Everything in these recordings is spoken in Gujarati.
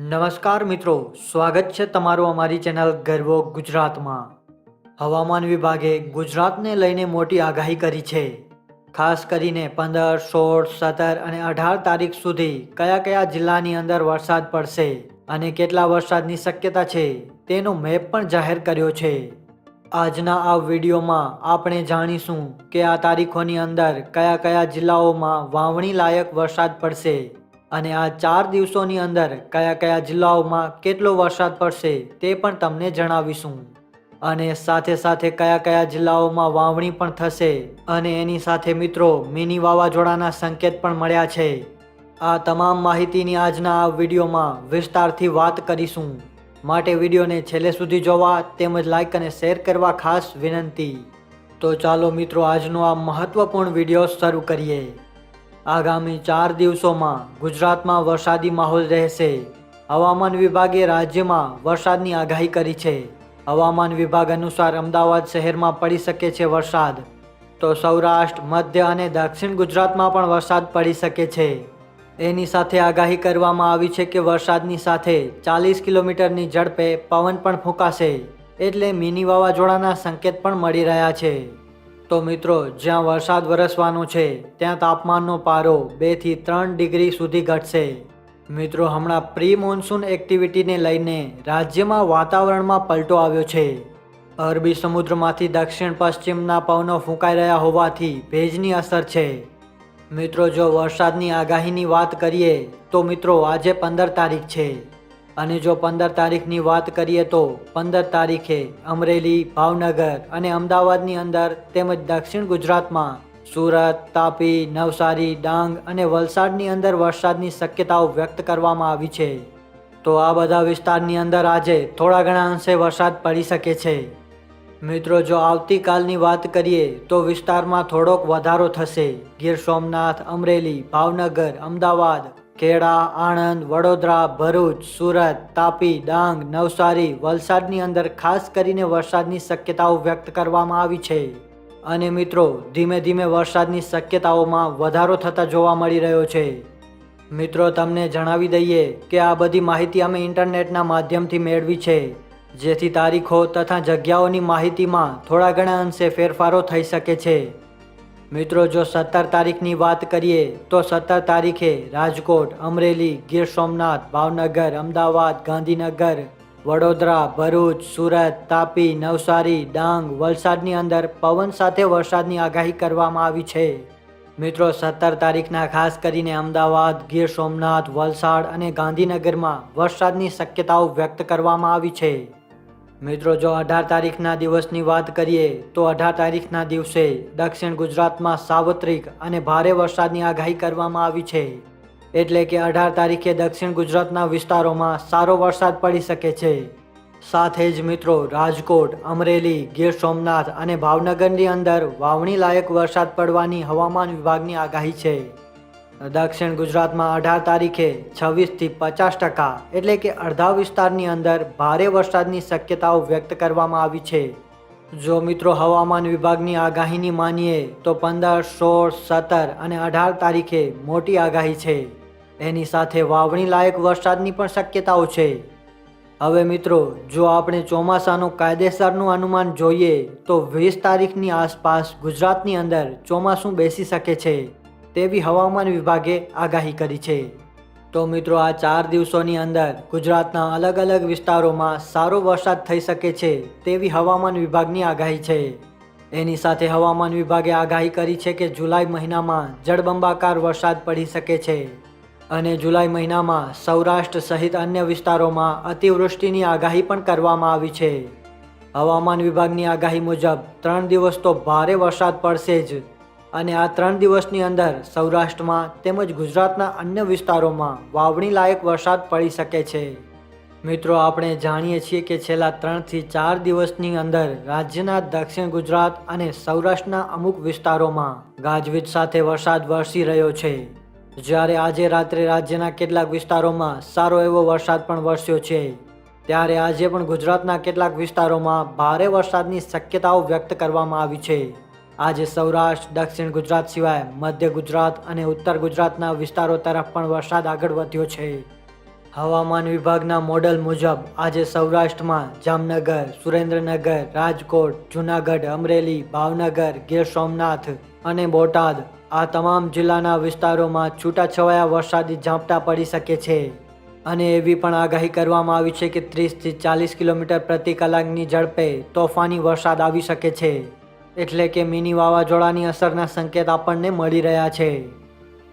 નમસ્કાર મિત્રો, સ્વાગત છે તમારું અમારી ચેનલ ગર્વો ગુજરાતમાં. હવામાન વિભાગે ગુજરાતને લઈને મોટી આગાહી કરી છે. ખાસ કરીને પંદર, સોળ, સત્તર અને અઢાર તારીખ સુધી કયા કયા જિલ્લાની અંદર વરસાદ પડશે અને કેટલા વરસાદની શક્યતા છે તેનો મેપ પણ જાહેર કર્યો છે. આજના આ વિડીયોમાં આપણે જાણીશું કે આ તારીખોની અંદર કયા કયા જિલ્લાઓમાં વાવણી લાયક વરસાદ પડશે અને આ ચાર દિવસોની અંદર કયા કયા જિલ્લાઓમાં કેટલો વરસાદ પડશે તે પણ તમને જણાવીશું. અને સાથે સાથે કયા કયા જિલ્લાઓમાં વાવણી પણ થશે અને એની સાથે મિત્રો મિની વાવાઝોડાના સંકેત પણ મળ્યા છે. આ તમામ માહિતીની આજના આ વિડીયોમાં વિસ્તારથી વાત કરીશું. માટે વિડીયોને છેલ્લે સુધી જોવા તેમજ લાઈક અને શેર કરવા ખાસ વિનંતી. તો ચાલો મિત્રો આજનો આ મહત્વપૂર્ણ વીડિયો શરૂ કરીએ. આગામી ચાર દિવસોમાં ગુજરાતમાં વરસાદી માહોલ રહેશે. હવામાન વિભાગે રાજ્યમાં વરસાદની આગાહી કરી છે. હવામાન વિભાગ અનુસાર અમદાવાદ શહેરમાં પડી શકે છે વરસાદ. તો સૌરાષ્ટ્ર, મધ્ય અને દક્ષિણ ગુજરાતમાં પણ વરસાદ પડી શકે છે. એની સાથે આગાહી કરવામાં આવી છે કે વરસાદની સાથે ચાલીસ કિલોમીટરની ઝડપે પવન પણ ફૂંકાશે. એટલે મિની વાવાઝોડાના સંકેત પણ મળી રહ્યા છે. તો મિત્રો, જ્યાં વરસાદ વરસવાનો છે, ત્યાં તાપમાનનો પારો બેથી ત્રણ ડિગ્રી સુધી ઘટશે. મિત્રો, હમણાં પ્રી મોન્સૂન એક્ટિવિટીને લઈને રાજ્યમાં વાતાવરણમાં પલટો આવ્યો છે. અરબી સમુદ્રમાંથી દક્ષિણ પશ્ચિમના પવનો ફૂંકાઈ રહ્યા હોવાથી ભેજની અસર છે. મિત્રો, જો વરસાદની આગાહીની વાત કરીએ, તો મિત્રો, આજે પંદર તારીખ છે. અને જો પંદર તારીખની વાત કરીએ તો પંદર તારીખે અમરેલી, ભાવનગર અને અમદાવાદની અંદર તેમજ દક્ષિણ ગુજરાતમાં સુરત, તાપી, નવસારી, ડાંગ અને વલસાડની અંદર વરસાદની શક્યતાઓ વ્યક્ત કરવામાં આવી છે. તો આ બધા વિસ્તારની અંદર આજે થોડા ઘણા અંશે વરસાદ પડી શકે છે. મિત્રો, જો આવતીકાલની વાત કરીએ તો વિસ્તારમાં થોડોક વધારો થશે. ગીર સોમનાથ, અમરેલી, ભાવનગર, અમદાવાદ ખેડા આણંદ, વડોદરા, ભરૂચ, સુરત, તાપી, ડાંગ, નવસારી વલસાડની અંદર ખાસ કરીને વરસાદની શક્યતાઓ વ્યક્ત કરવામાં આવી છે. અને મિત્રો, ધીમે ધીમે વરસાદની શક્યતાઓમાં વધારો થતા જોવા મળી રહ્યો છે. મિત્રો, તમને જણાવી દઈએ કે આ બધી માહિતી અમે ઇન્ટરનેટના માધ્યમથી મેળવી છે. જેથી તારીખો તથા જગ્યાઓની માહિતીમાં થોડા ઘણા અંશે ફેરફારો થઈ શકે છે. મિત્રો, જો સત્તર તારીખની વાત કરીએ, તો સત્તર તારીખે રાજકોટ, અમરેલી, ગીર સોમનાથ, ભાવનગર, અમદાવાદ, ગાંધીનગર, વડોદરા, ભરૂચ, સુરત, તાપી, નવસારી, ડાંગ, વલસાડની અંદર પવન સાથે વરસાદની આગાહી કરવામાં આવી છે. મિત્રો, સત્તર તારીખના ખાસ કરીને અમદાવાદ, ગીર સોમનાથ, વલસાડ અને ગાંધીનગરમાં વરસાદની શક્યતાઓ વ્યક્ત કરવામાં આવી છે. મિત્રો, જો અઢાર તારીખના દિવસની વાત કરીએ, તો અઢાર તારીખના દિવસે દક્ષિણ ગુજરાતમાં સાવત્રિક અને ભારે વરસાદની આગાહી કરવામાં આવી છે. એટલે કે અઢાર તારીખે દક્ષિણ ગુજરાતના વિસ્તારોમાં સારો વરસાદ પડી શકે છે. સાથે જ મિત્રો, રાજકોટ, અમરેલી, ગીર સોમનાથ અને ભાવનગરની અંદર વાવણી લાયક વરસાદ પડવાની હવામાન વિભાગની આગાહી છે. દક્ષિણ ગુજરાતમાં અઢાર તારીખે છવ્વીસથી પચાસ ટકા એટલે કે અડધા વિસ્તારની અંદર ભારે વરસાદની શક્યતાઓ વ્યક્ત કરવામાં આવી છે. જો મિત્રો હવામાન વિભાગની આગાહીની માનીએ તો પંદર, સોળ, સત્તર અને અઢાર તારીખે મોટી આગાહી છે. એની સાથે વાવણી લાયક વરસાદની પણ શક્યતાઓ છે. હવે મિત્રો, જો આપણે ચોમાસાનું કાયદેસરનું અનુમાન જોઈએ તો વીસ તારીખની આસપાસ ગુજરાતની અંદર ચોમાસું બેસી શકે છે. તેવી હવામાન વિભાગે આગાહી કરી છે. તો મિત્રો, આ ચાર દિવસોની અંદર ગુજરાતના અલગ અલગ વિસ્તારોમાં સારો વરસાદ થઈ શકે છે તેવી હવામાન વિભાગની આગાહી છે. એની સાથે હવામાન વિભાગે આગાહી કરી છે કે જુલાઈ મહિનામાં જળબંબાકાર વરસાદ પડી શકે છે અને જુલાઈ મહિનામાં સૌરાષ્ટ્ર સહિત અન્ય વિસ્તારોમાં અતિવૃષ્ટિની આગાહી પણ કરવામાં આવી છે. હવામાન વિભાગની આગાહી મુજબ, ત્રણ દિવસ તો ભારે વરસાદ પડશે જ. અને આ ત્રણ દિવસની અંદર સૌરાષ્ટ્રમાં તેમજ ગુજરાતના અન્ય વિસ્તારોમાં વાવણી લાયક વરસાદ પડી શકે છે. મિત્રો, આપણે જાણીએ છીએ કે છેલ્લા ત્રણથી ચાર દિવસની અંદર રાજ્યના દક્ષિણ ગુજરાત અને સૌરાષ્ટ્રના અમુક વિસ્તારોમાં ગાજવીજ સાથે વરસાદ વરસી રહ્યો છે. જ્યારે આજે રાત્રે રાજ્યના કેટલાક વિસ્તારોમાં સારો એવો વરસાદ પણ વરસ્યો છે. ત્યારે આજે પણ ગુજરાતના કેટલાક વિસ્તારોમાં ભારે વરસાદની શક્યતાઓ વ્યક્ત કરવામાં આવી છે. આજે સૌરાષ્ટ્ર, દક્ષિણ ગુજરાત સિવાય મધ્ય ગુજરાત અને ઉત્તર ગુજરાતના વિસ્તારો તરફ પણ વરસાદ આગળ વધ્યો છે. હવામાન વિભાગના મોડલ મુજબ આજે સૌરાષ્ટ્રમાં જામનગર, સુરેન્દ્રનગર, રાજકોટ, જૂનાગઢ, અમરેલી, ભાવનગર, ગીર સોમનાથ અને બોટાદ આ તમામ જિલ્લાના વિસ્તારોમાં છૂટાછવાયા વરસાદી ઝાપટા પડી શકે છે. અને એવી પણ આગાહી કરવામાં આવી છે કે ત્રીસથી ચાલીસ કિલોમીટર પ્રતિ કલાકની ઝડપે તોફાની વરસાદ આવી શકે છે. એટલે કે મિની વાવાઝોડાની અસરના સંકેત આપણને મળી રહ્યા છે.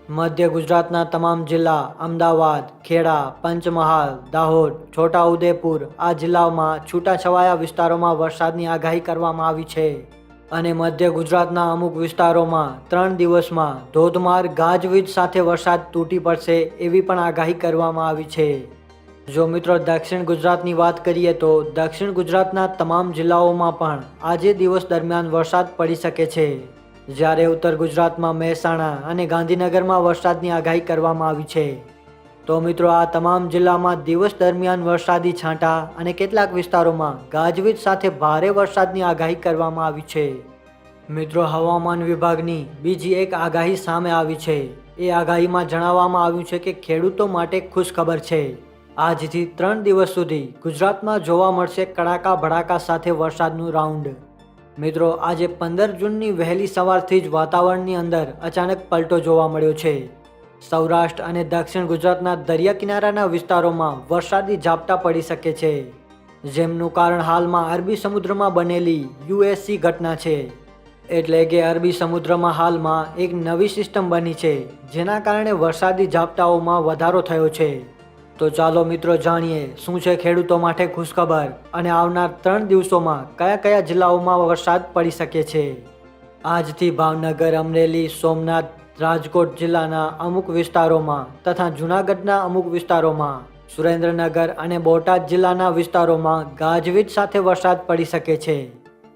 મધ્ય ગુજરાતના તમામ જિલ્લા, અમદાવાદ, ખેડા, પંચમહાલ, દાહોદ, છોટાઉદેપુર આ જિલ્લાઓમાં છૂટાછવાયા વિસ્તારોમાં વરસાદની આગાહી કરવામાં આવી છે. અને મધ્ય ગુજરાતના અમુક વિસ્તારોમાં ત્રણ દિવસમાં ધોધમાર ગાજવીજ સાથે વરસાદ તૂટી પડશે એવી પણ આગાહી કરવામાં આવી છે. જો મિત્રો દક્ષિણ ગુજરાતની વાત કરીએ તો દક્ષિણ ગુજરાતના તમામ જિલ્લાઓમાં પણ આજે દિવસ દરમિયાન વરસાદ પડી શકે છે. જ્યારે ઉત્તર ગુજરાતમાં મહેસાણા અને ગાંધીનગરમાં વરસાદની આગાહી કરવામાં આવી છે. તો મિત્રો આ તમામ જિલ્લામાં દિવસ દરમિયાન વરસાદી છાંટા અને કેટલાક વિસ્તારોમાં ગાજવીજ સાથે ભારે વરસાદની આગાહી કરવામાં આવી છે. મિત્રો હવામાન વિભાગની બીજી એક આગાહી સામે આવી છે. એ આગાહીમાં જણાવવામાં આવ્યું છે કે ખેડૂતો માટે ખુશખબર છે. આજથી ત્રણ દિવસ સુધી ગુજરાતમાં જોવા મળશે કડાકા ભડાકા સાથે વરસાદનું રાઉન્ડ. મિત્રો, આજે પંદર જૂનની વહેલી સવારથી જ વાતાવરણની અંદર અચાનક પલટો જોવા મળ્યો છે. સૌરાષ્ટ્ર અને દક્ષિણ ગુજરાતના દરિયા કિનારાના વિસ્તારોમાં વરસાદી ઝાપટા પડી શકે છે. જેમનું કારણ હાલમાં અરબી સમુદ્રમાં બનેલી યુએસસી ઘટના છે. એટલે કે અરબી સમુદ્રમાં હાલમાં એક નવી સિસ્ટમ બની છે, જેના કારણે વરસાદી ઝાપટાઓમાં વધારો થયો છે. તો ચાલો મિત્રો જાણીએ, શું છે ખેડૂતો માટે ખુશખબર અને આવનાર ત્રણ દિવસોમાં કયા કયા જિલ્લાઓમાં વરસાદ પડી શકે છે? આજથી ભાવનગર, અમરેલી, સોમનાથ, રાજકોટ જિલ્લાના અમુક વિસ્તારોમાં તથા જૂનાગઢના અમુક વિસ્તારોમાં, સુરેન્દ્રનગર અને બોટાદ જિલ્લાના વિસ્તારોમાં ગાજવીજ સાથે વરસાદ પડી શકે છે.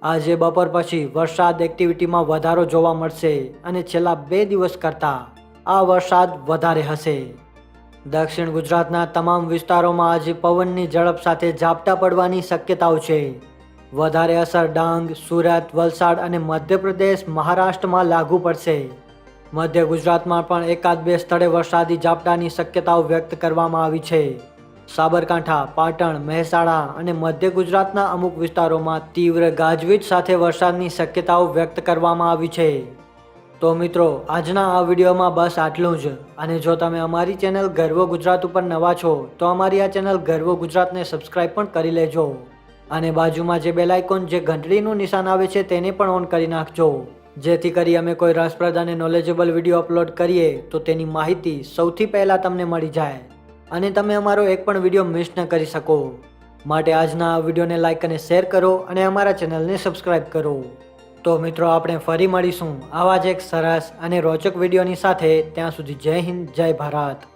આજે બપોર પછી વરસાદ એક્ટિવિટીમાં વધારો જોવા મળશે અને છેલ્લા બે દિવસ કરતાં આ વરસાદ વધારે હશે. દક્ષિણ ગુજરાતના તમામ વિસ્તારોમાં આજે પવનની ઝડપ સાથે ઝાપટા પડવાની શક્યતાઓ છે. વધારે અસર ડાંગ, સુરત, વલસાડ અને મધ્યપ્રદેશ મહારાષ્ટ્રમાં લાગુ પડશે. મધ્ય ગુજરાતમાં પણ એકાદ બે સ્થળે વરસાદી ઝાપટાની શક્યતાઓ વ્યક્ત કરવામાં આવી છે. સાબરકાંઠા, પાટણ, મહેસાણા અને મધ્ય ગુજરાતના અમુક વિસ્તારોમાં તીવ્ર ગાજવીજ સાથે વરસાદની શક્યતાઓ વ્યક્ત કરવામાં આવી છે. તો મિત્રો, આજના આ વિડીયોમાં બસ આટલું જ. અને જો તમે અમારી ચેનલ ગર્વ ગુજરાત ઉપર નવા છો, તો અમારી આ ચેનલ ગર્વ ગુજરાતને સબસ્ક્રાઈબ પણ કરી લેજો. અને બાજુમાં જે બેલાઇકોન જે ઘંટડીનું નિશાન આવે છે તેને પણ ઓન કરી નાખજો. જેથી કરી અમે કોઈ રસપ્રદ અને નોલેજેબલ વીડિયો અપલોડ કરીએ, તો તેની માહિતી સૌથી પહેલાં તમને મળી જાય. અને તમે અમારો એક પણ વીડિયો મિસ ન કરી શકો. માટે આજના આ વિડીયોને લાઇક અને શેર કરો અને અમારા ચેનલને સબસ્ક્રાઈબ કરો. તો મિત્રો આપણે ફરી મળીશું. આવા જ એક સરસ અને રોચક વિડીયોની સાથે ત્યાં સુધી જય હિન્દ, જય ભારત.